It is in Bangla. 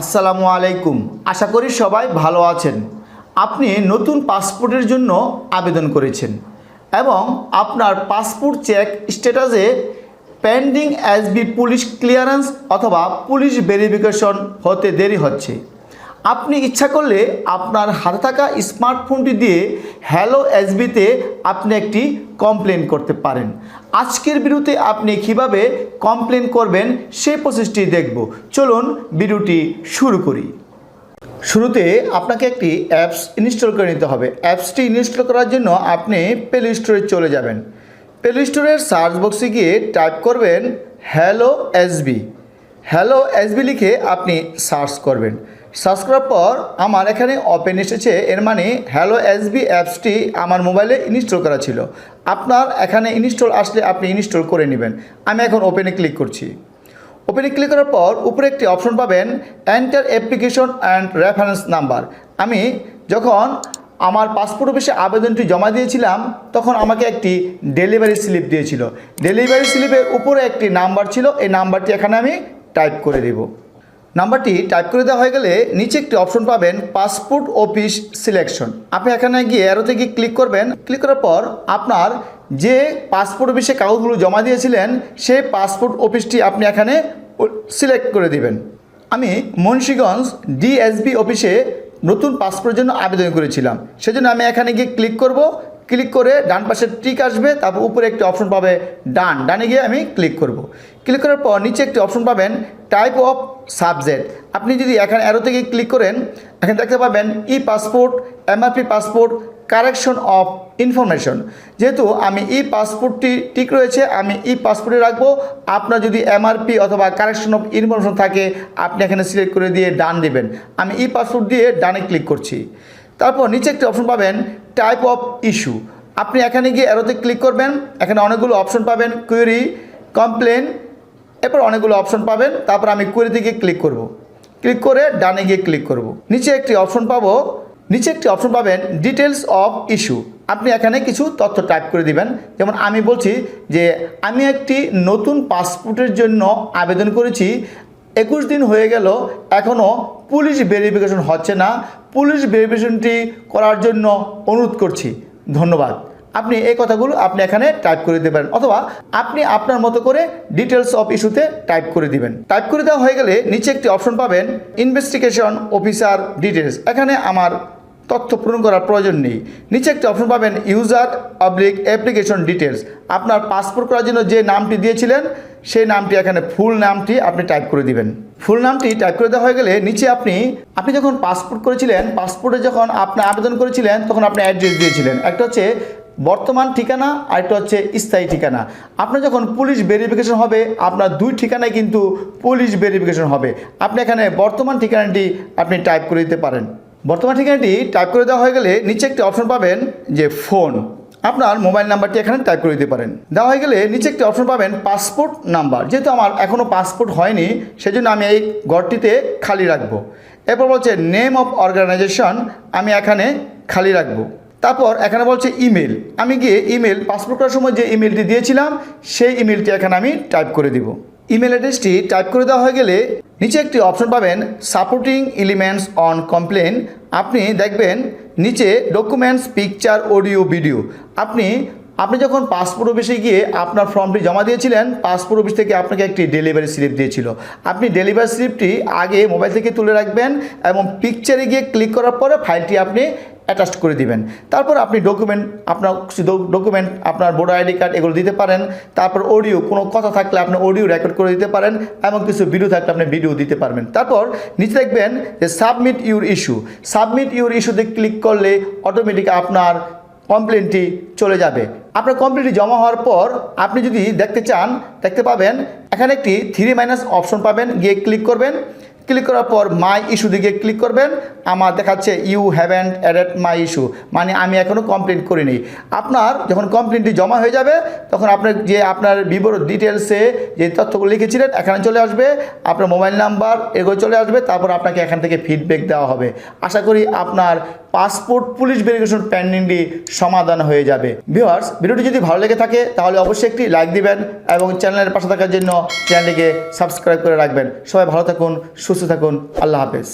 আসসালামু আলাইকুম। আশা করি সবাই ভালো আছেন। আপনি নতুন পাসপোর্টের জন্য আবেদন করেছেন এবং আপনার পাসপোর্ট চেক স্ট্যাটাসে pending S B police clearance অথবা পুলিশ ভেরিফিকেশন হতে দেরি হচ্ছে। আপনি ইচ্ছা করলে আপনার হাতে থাকা স্মার্টফোনটি দিয়ে হ্যালো এসবিতে আপনি একটি কমপ্লেন করতে পারেন। আজকের ভিডিওতে আপনি কীভাবে কমপ্লেন করবেন সেই প্রসেসটি দেখব। চলুন ভিডিওটি শুরু করি। শুরুতে আপনাকে একটি অ্যাপস ইনস্টল করে নিতে হবে। অ্যাপসটি ইনস্টল করার জন্য আপনি প্লে স্টোরে চলে যাবেন। প্লে স্টোরের সার্চ বক্সে গিয়ে টাইপ করবেন হ্যালো এসবি হ্যালো এসবি লিখে আপনি সার্চ করবেন। সার্চ পর আমার এখানে ওপেন এসেছে, এর মানে হ্যালো এসবি অ্যাপসটি আমার মোবাইলে ইনস্টল করা ছিল। আপনার এখানে ইনস্টল আসলে আপনি ইনস্টল করে নেবেন। আমি এখন ওপেনে ক্লিক করছি। ওপেনে ক্লিক করার পর উপরে একটি অপশন পাবেন enter application and reference number আমি যখন আমার পাসপোর্ট অফিসে আবেদনটি জমা দিয়েছিলাম, তখন আমাকে একটি ডেলিভারি স্লিপ দিয়েছিল। ডেলিভারি স্লিপের উপরে একটি নাম্বার ছিল, এই নাম্বারটি এখানে আমি টাইপ করে দেব। নাম্বারটি টাইপ করে দেওয়া হয়ে গেলে নিচে একটি অপশন পাবেন পাসপোর্ট অফিস সিলেকশন। আপনি এখানে গিয়ে অ্যারোতে গিয়ে ক্লিক করবেন। ক্লিক করার পর আপনার যে পাসপোর্ট অফিসে কাগজগুলো জমা দিয়েছিলেন, সেই পাসপোর্ট অফিসটি আপনি এখানে সিলেক্ট করে দিবেন। আমি মুন্সীগঞ্জ ডিএসবি অফিসে নতুন পাসপোর্টের জন্য আবেদন করেছিলাম। সেজন্য আমি এখানে গিয়ে ক্লিক করব। ক্লিক করে ডান পাশে টিক আসবে, তারপর উপরে একটি অপশন পাবে ডান। ডানে গিয়ে আমি ক্লিক করব। ক্লিক করার পর নিচে একটি অপশন পাবেন টাইপ অফ সাবজেক্ট। আপনি যদি এখানে অ্যারো থেকে ক্লিক করেন, এখানে দেখতে পাবেন e passport MRP passport correction of information যেহেতু আমি ই পাসপোর্টটি ঠিক রয়েছে, আমি ই পাসপোর্টে রাখব। আপনার যদি এমআরপি অথবা কারেকশন অফ ইনফরমেশন থাকে, আপনি এখানে সিলেক্ট করে দিয়ে ডান দেবেন। আমি ই পাসপোর্ট দিয়ে ডানে ক্লিক করছি। তারপর নিচে একটি অপশন পাবেন টাইপ অফ ইস্যু আপনি এখানে গিয়ে অ্যারোতে ক্লিক করবেন, এখানে অনেকগুলো অপশন পাবেন কুয়েরি কমপ্লেন এরপর অনেকগুলো অপশন পাবেন, তারপর আমি কুয়েরিতে গিয়ে ক্লিক করব। ক্লিক করে ডানে গিয়ে ক্লিক করব। নিচে একটি অপশন পাবো, নিচে একটি অপশন পাবেন ডিটেলস অফ ইস্যু আপনি এখানে কিছু তথ্য টাইপ করে দিবেন। যেমন আমি বলছি যে, আমি একটি নতুন পাসপোর্টের জন্য আবেদন করেছি একুশ দিন হয়ে গেল এখনও পুলিশ ভেরিফিকেশন হচ্ছে না। পুলিশ ভেরিফিকেশনটি করার জন্য অনুরোধ করছি। ধন্যবাদ। আপনি এই কথাগুলো আপনি এখানে টাইপ করে পারেন, অথবা আপনি আপনার মতো করে ডিটেলস অফ ইস্যুতে টাইপ করে দিবেন। টাইপ করে দেওয়া হয়ে গেলে নিচে একটি অপশন পাবেন ইনভেস্টিগেশন অফিসার ডিটেলস এখানে আমার তথ্য পূরণ করার প্রয়োজন নেই। নিচে একটি অপশন পাবেন ইউজার অবলিক অ্যাপ্লিকেশন ডিটেলস আপনার পাসপোর্ট করার জন্য যে নামটি দিয়েছিলেন সেই নামটি এখানে ফুল নামটি আপনি টাইপ করে দিবেন। ফুল নামটি টাইপ করে দেওয়া হয়ে গেলে নিচে আপনি আপনি যখন পাসপোর্ট করেছিলেন পাসপোর্টে যখন আপনি আবেদন করেছিলেন, তখন আপনি অ্যাড্রেস দিয়েছিলেন। একটা হচ্ছে বর্তমান ঠিকানা আর একটা হচ্ছে স্থায়ী ঠিকানা। আপনার যখন পুলিশ ভেরিফিকেশন হবে, আপনার দুই ঠিকানায় কিন্তু পুলিশ ভেরিফিকেশন হবে। আপনি এখানে বর্তমান ঠিকানাটি আপনি টাইপ করে দিতে পারেন। বর্তমান ঠিকানাটি টাইপ করে দেওয়া হয়ে গেলে নিচে একটি অপশন পাবেন যে ফোন আপনার মোবাইল নাম্বারটি এখানে টাইপ করে দিতে পারেন। দেওয়া হয়ে গেলে নিচে একটি অপশন পাবেন পাসপোর্ট নাম্বার যেহেতু আমার এখনও পাসপোর্ট হয়নি, সেজন্য আমি এই ঘরটিতে খালি রাখব। এরপর বলছে নেম অফ অর্গানাইজেশন আমি এখানে খালি রাখব। তারপর এখানে বলছে ইমেল আমি গিয়ে ইমেল পাসপোর্ট করার সময় যে ইমেলটি দিয়েছিলাম, সেই ইমেলটি এখানে আমি টাইপ করে দিব। ইমেল অ্যাড্রেসটি টাইপ করে দেওয়া হয়ে গেলে নিচে একটি অপশন পাবেন সাপোর্টিং এলিমেন্টস অন কমপ্লেন আপনি দেখবেন নিচে ডকুমেন্টস পিকচার অডিও ভিডিও আপনি আপনি যখন পাসপোর্ট অফিসে গিয়ে আপনার ফর্মটি জমা দিয়েছিলেন পাসপোর্ট অফিস থেকে আপনাকে একটি ডেলিভারি স্লিপ দিয়েছিল। আপনি ডেলিভারি স্লিপটি আগে মোবাইল থেকে তুলে রাখবেন এবং পিকচারে গিয়ে ক্লিক করার পরে ফাইলটি আপনি অ্যাটাচ করে দিবেন। তারপর আপনি ডকুমেন্ট আপনার ডকুমেন্ট আপনার ভোটার আইডি কার্ড এগুলো দিতে পারেন। তারপর অডিও কোনো কথা থাকলে আপনি অডিও রেকর্ড করে দিতে পারেন, এবং কিছু ভিডিও থাকলে আপনি ভিডিও দিতে পারবেন। তারপর নিচে দেখবেন যে submit your issue submit your ইস্যুতে ক্লিক করলে অটোমেটিক আপনার কমপ্লেনটি চলে যাবে। আপনার কমপ্লেনটি জমা হওয়ার পর আপনি যদি দেখতে চান, দেখতে পাবেন, এখানে একটি থ্রি মাইনাস অপশন পাবেন। গিয়ে ক্লিক করবেন। ক্লিক করার পর মাই ইস্যু দিকে ক্লিক করবেন। আমার দেখাচ্ছে, you haven't added my issue মানে আমি এখনও কমপ্লেন করিনি। আপনার যখন কমপ্লেনটি জমা হয়ে যাবে, তখন আপনার যে আপনার বিবরণ ডিটেলসে যে তথ্যগুলো লিখেছিলেন, এখানে চলে আসবে। আপনার মোবাইল নাম্বার এগুলো চলে আসবে, তারপর আপনাকে এখান থেকে ফিডব্যাক দেওয়া হবে। আশা করি আপনার পাসপোর্ট পুলিশ ভেরিফিকেশন প্যান্ডিংটি সমাধান হয়ে যাবে। ভিউয়ার্স ভিডিওটি যদি ভালো লেগে থাকে, তাহলে অবশ্যই একটি লাইক দিবেন এবং চ্যানেলের পাশে থাকার জন্য চ্যানেলটিকে সাবস্ক্রাইব করে রাখবেন। সবাই ভালো থাকুন, সুস্থ থাকুন, আল্লাহ হাফেজ।